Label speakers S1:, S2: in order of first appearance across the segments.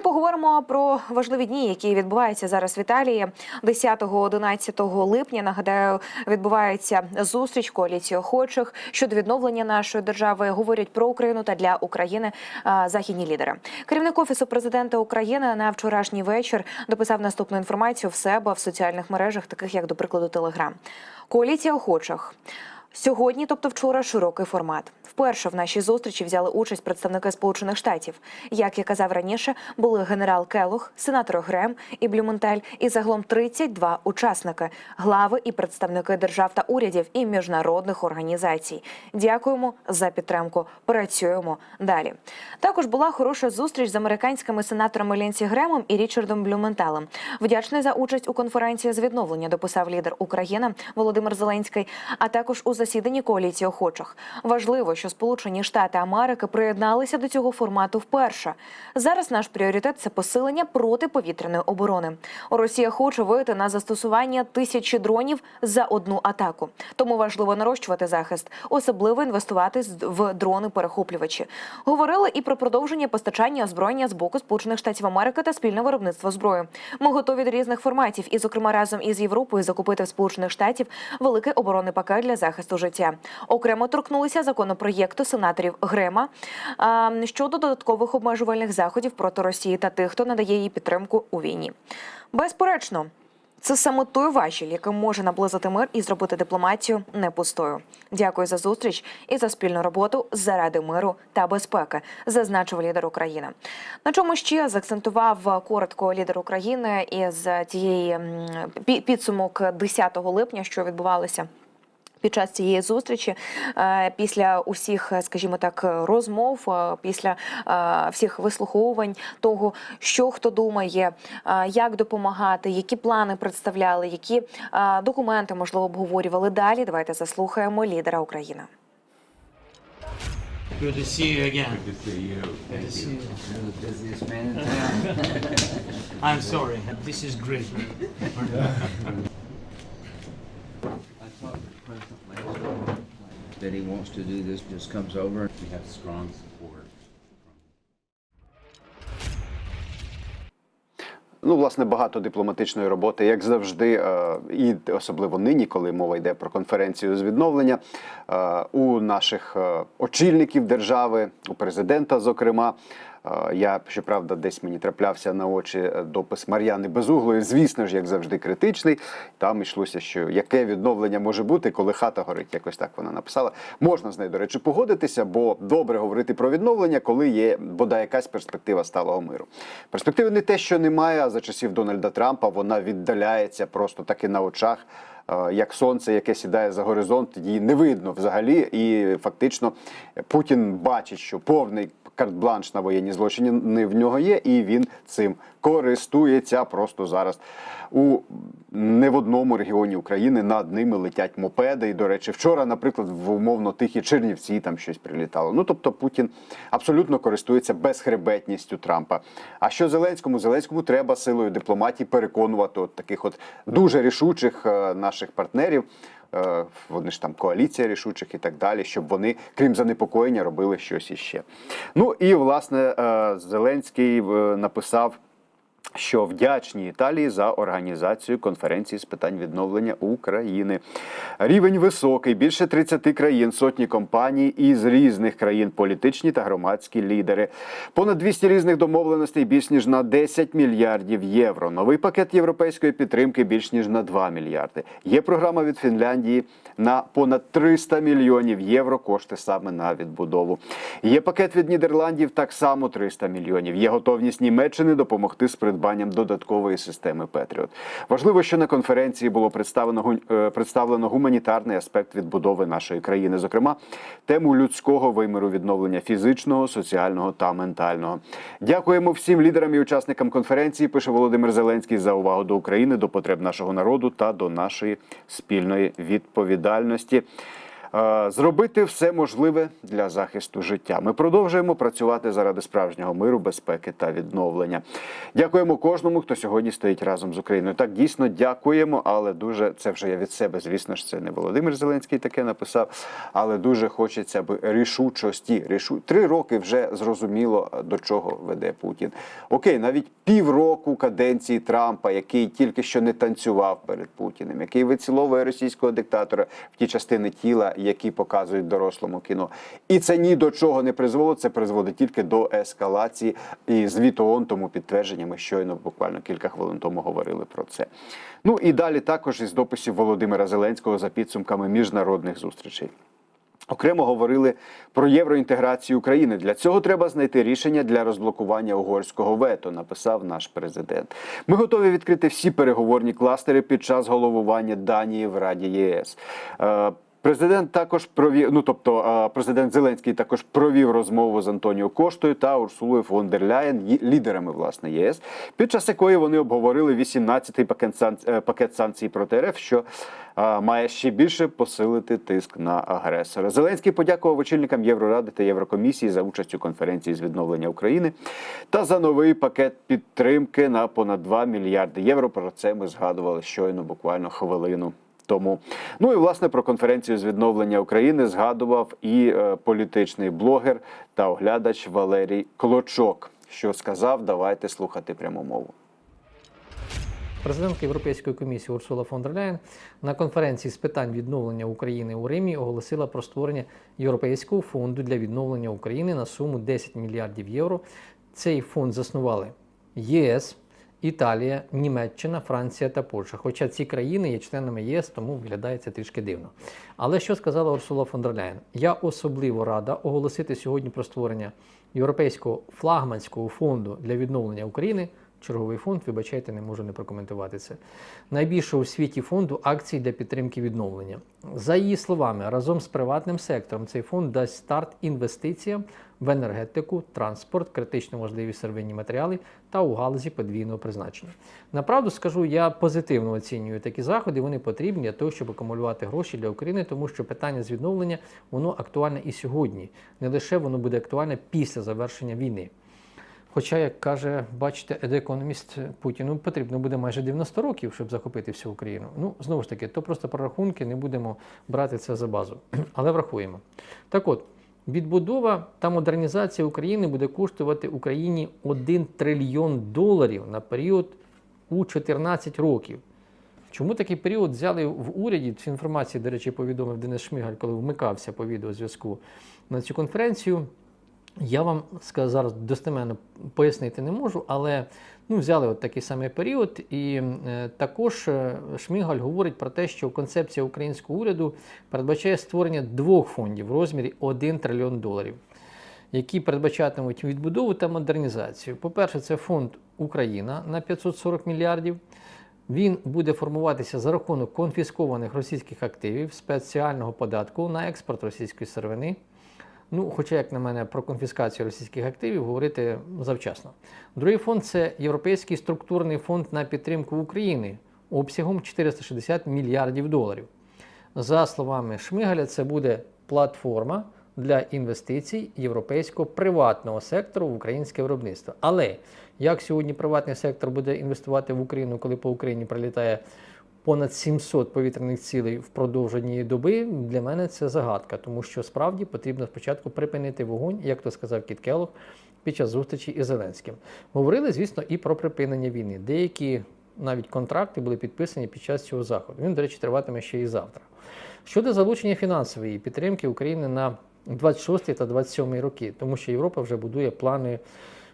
S1: і поговоримо про важливі дні, які відбуваються зараз в Італії. 10-11 липня нагадаю, відбувається зустріч коаліції охочих щодо відновлення нашої держави. Говорять про Україну та для України західні лідери. Керівник офісу президента України на вчорашній вечір дописав наступну інформацію в себе в соціальних мережах, таких як до прикладу Телеграм. Коаліція охочих. Сьогодні, тобто вчора, широкий формат. Вперше в нашій зустрічі взяли участь представники Сполучених Штатів. Як я казав раніше, були генерал Келох, сенатор Грем і Блюменталь, і загалом 32 учасники, глави і представники держав та урядів і міжнародних організацій. Дякуємо за підтримку. Працюємо далі. Також була хороша зустріч з американськими сенаторами Лінсі Гремом і Річардом Блюменталем. Вдячний за участь у конференції з відновлення, дописав лідер України Володимир Зеленський, а також у засіданні коаліції охочих. Важливо, що Сполучені Штати Америки приєдналися до цього формату вперше. Зараз наш пріоритет це посилення протиповітряної оборони. Росія хоче вийти на застосування тисячі дронів за одну атаку. Тому важливо нарощувати захист, особливо інвестувати в дрони-перехоплювачі. Говорили і про продовження постачання озброєння з боку Сполучених Штатів Америки та спільне виробництво зброї. Ми готові до різних форматів, і, зокрема, разом із Європою закупити в Сполучених Штатів великий оборонний пакет для захисту життя. Окремо торкнулися законопроєкту сенаторів Грема щодо додаткових обмежувальних заходів проти Росії та тих, хто надає їй підтримку у війні. Безперечно. Це саме той важіль, яким може наблизити мир і зробити дипломатію не пустою. Дякую за зустріч і за спільну роботу заради миру та безпеки, зазначив лідер України. На чому ще заакцентував коротко лідер України із тієї підсумок 10 липня, що відбувалося. Під час цієї зустрічі, е, після усіх, е, скажімо так, розмов, е, після всіх вислуховувань того, що хто думає, як допомагати, які плани представляли, які документи можливо обговорювали далі. Давайте заслухаємо лідера України.
S2: Good to see you again.
S3: Good to see you. Thank
S2: to see
S3: you.
S2: you.
S4: You're the busiest man in town.
S2: I'm sorry. This is great.
S4: wants to do this, just comes over.
S3: We have strong support
S5: Ну, власне, багато дипломатичної роботи, як завжди, е, і особливо нині, коли мова йде про конференцію з відновлення е, у наших е, очільників держави, у президента, зокрема. Я щоправда, десь мені траплявся на очі е, допис Мар'яни Безуглої. Звісно ж, як завжди, критичний. Там йшлося, що яке відновлення може бути, коли хата горить. Якось так вона написала. Можна з нею, до речі, погодитися, бо добре говорити про відновлення, коли є бодай якась перспектива сталого миру. Перспективи не те, що немає, а за часів Дональда Трампа вона віддаляється просто таки на очах. Е, Як сонце, яке сідає за горизонт, її не видно взагалі, і фактично Путін бачить, що повний карт-бланш на воєнні злочини в нього є, і він цим користується просто зараз. У не в одному регіоні України над ними летять мопеди. І, до речі, вчора, наприклад, в умовно тихі Чернівці там щось прилітало. Ну тобто Путін абсолютно користується безхребетністю Трампа. А що Зеленському? Зеленському треба силою дипломатії переконувати от таких от дуже рішучих е, наших партнерів. е, Вони ж там коаліція рішучих і так далі, щоб вони, крім занепокоєння, робили щось іще. Ну і власне е, Зеленський е, написав що вдячні Італії за організацію конференції з питань відновлення України. Рівень високий, більше 30 країн, сотні компаній із різних країн, політичні та громадські лідери. Понад 200 різних домовленостей, більш ніж на 10 мільярдів євро. Новий пакет європейської підтримки більш ніж на 2 мільярди. Є програма від Фінляндії на понад 300 мільйонів євро. Кошти саме на відбудову. Є пакет від Нідерландів так само 300 мільйонів. Є готовність Німеччини допомогти з придбанням додаткової системи Петріот. Важливо, що на конференції було представлено е, представлено гуманітарний аспект відбудови нашої країни, зокрема тему людського виміру відновлення фізичного, соціального та ментального. Дякуємо всім лідерам і учасникам конференції. Пише Володимир Зеленський за увагу до України, до потреб нашого народу та до нашої спільної відповідальності. Е, зробити все можливе для захисту життя. Ми продовжуємо працювати заради справжнього миру, безпеки та відновлення. Дякуємо кожному, хто сьогодні стоїть разом з Україною. Так дійсно дякуємо, але дуже це вже я від себе. Звісно ж, це не Володимир Зеленський таке написав, але дуже хочеться аби рішучості. Рішу три роки вже зрозуміло до чого веде Путін. Окей, навіть півроку каденції Трампа, який тільки що не танцював перед Путіним, який виціловує російського диктатора в ті частини тіла, які показують дорослому кіно. І це ні до чого не призводить. Це призводить тільки до ескалації. І звіт ООН тому підтвердження. Ми щойно буквально кілька хвилин тому говорили про це. Ну і далі також із дописів Володимира Зеленського за підсумками міжнародних зустрічей. Окремо говорили про євроінтеграцію України. Для цього треба знайти рішення для розблокування угорського вето. Написав наш президент. Ми готові відкрити всі переговорні кластери під час головування Данії в Раді ЄС. Президент також провів, ну тобто президент Зеленський також провів розмову з Антоніо Коштою та Урсулою фон дер Ляєн, лідерами власне ЄС, під час якої вони обговорили 18-й пакет санкцій, е, пакет санкцій проти РФ, що має ще більше посилити тиск на агресора. Зеленський подякував очільникам Євроради та Єврокомісії за участь у конференції з відновлення України та за новий пакет підтримки на понад 2 мільярди євро. Про це ми згадували щойно, буквально хвилину тому. Ну і власне про конференцію з відновлення України згадував і е, політичний блогер та оглядач Валерій Клочок. Що сказав, давайте слухати пряму мову.
S6: Президентка Європейської комісії Урсула фон дер Ляєн на конференції з питань відновлення України у Римі оголосила про створення Європейського фонду для відновлення України на суму 10 мільярдів євро. Цей фонд заснували ЄС, Італія, Німеччина, Франція та Польща. Хоча ці країни є членами ЄС, тому виглядає це трішки дивно. Але що сказала Урсула фон дер Ляєн? Я особливо рада оголосити сьогодні про створення Європейського флагманського фонду для відновлення України. Черговий фонд, вибачайте, не можу не прокоментувати це. Найбільшого у світі фонду акцій для підтримки відновлення. За її словами, разом з приватним сектором цей фонд дасть старт інвестиціям в енергетику, транспорт, критично важливі сировинні матеріали та у галузі подвійного призначення. Направду скажу, я позитивно оцінюю такі заходи. Вони потрібні для того, щоб акумулювати гроші для України, тому що питання з відновлення воно актуальне і сьогодні. Не лише воно буде актуальне після завершення війни. Хоча, як каже, бачите, едекономіст Путіну потрібно буде майже 90 років, щоб захопити всю Україну. Ну, знову ж таки, то просто прорахунки, не будемо брати це за базу. Але врахуємо. Так от, відбудова та модернізація України буде коштувати Україні 1 трильйон доларів на період у 14 років. Чому такий період взяли в уряді? Цю інформацію, до речі, повідомив Денис Шмигаль, коли вмикався по відеозв'язку на цю конференцію. Я вам зараз достеменно пояснити не можу, але ну, взяли от такий самий період, і е, також е, Шмигаль говорить про те, що концепція українського уряду передбачає створення двох фондів в розмірі 1 трильйон доларів, які передбачатимуть відбудову та модернізацію. По-перше, це фонд Україна на 540 мільярдів. Він буде формуватися за рахунок конфіскованих російських активів спеціального податку на експорт російської сировини. Ну, хоча, як на мене, про конфіскацію російських активів говорити завчасно. Другий фонд це Європейський структурний фонд на підтримку України обсягом 460 мільярдів доларів. За словами Шмигаля, це буде платформа для інвестицій європейського приватного сектору в українське виробництво. Але як сьогодні приватний сектор буде інвестувати в Україну, коли по Україні прилітає понад 700 повітряних цілей впродовж однієї доби, для мене це загадка, тому що справді потрібно спочатку припинити вогонь, як то сказав Кіт Келлог під час зустрічі із Зеленським. Говорили, звісно, і про припинення війни. Деякі навіть контракти були підписані під час цього заходу. Він, до речі, триватиме ще і завтра. Щодо залучення фінансової підтримки України на 26 та 27 роки, тому що Європа вже будує плани,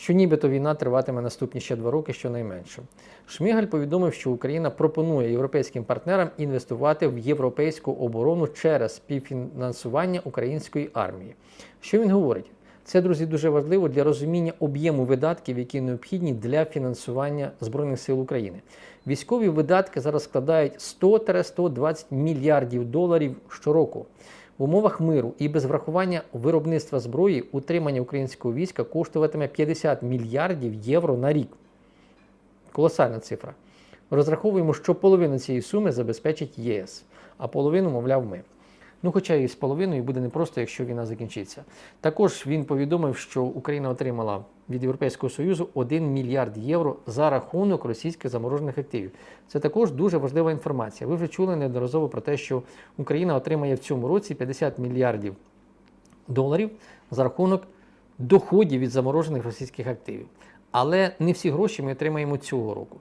S6: що нібито війна триватиме наступні ще два роки, щонайменше. Шмигаль повідомив, що Україна пропонує європейським партнерам інвестувати в європейську оборону через співфінансування української армії. Що він говорить? Це, друзі, дуже важливо для розуміння об'єму видатків, які необхідні для фінансування Збройних сил України. Військові видатки зараз складають 100-120 мільярдів доларів щороку. В умовах миру і без врахування виробництва зброї утримання українського війська коштуватиме 50 мільярдів євро на рік. Колосальна цифра. Розраховуємо, що половину цієї суми забезпечить ЄС, а половину, мовляв, ми. Ну, хоча і з половиною буде непросто, якщо війна закінчиться. Також він повідомив, що Україна отримала від Європейського Союзу 1 мільярд євро за рахунок російських заморожених активів. Це також дуже важлива інформація. Ви вже чули неодноразово про те, що Україна отримає в цьому році 50 мільярдів доларів за рахунок доходів від заморожених російських активів. Але не всі гроші ми отримаємо цього року.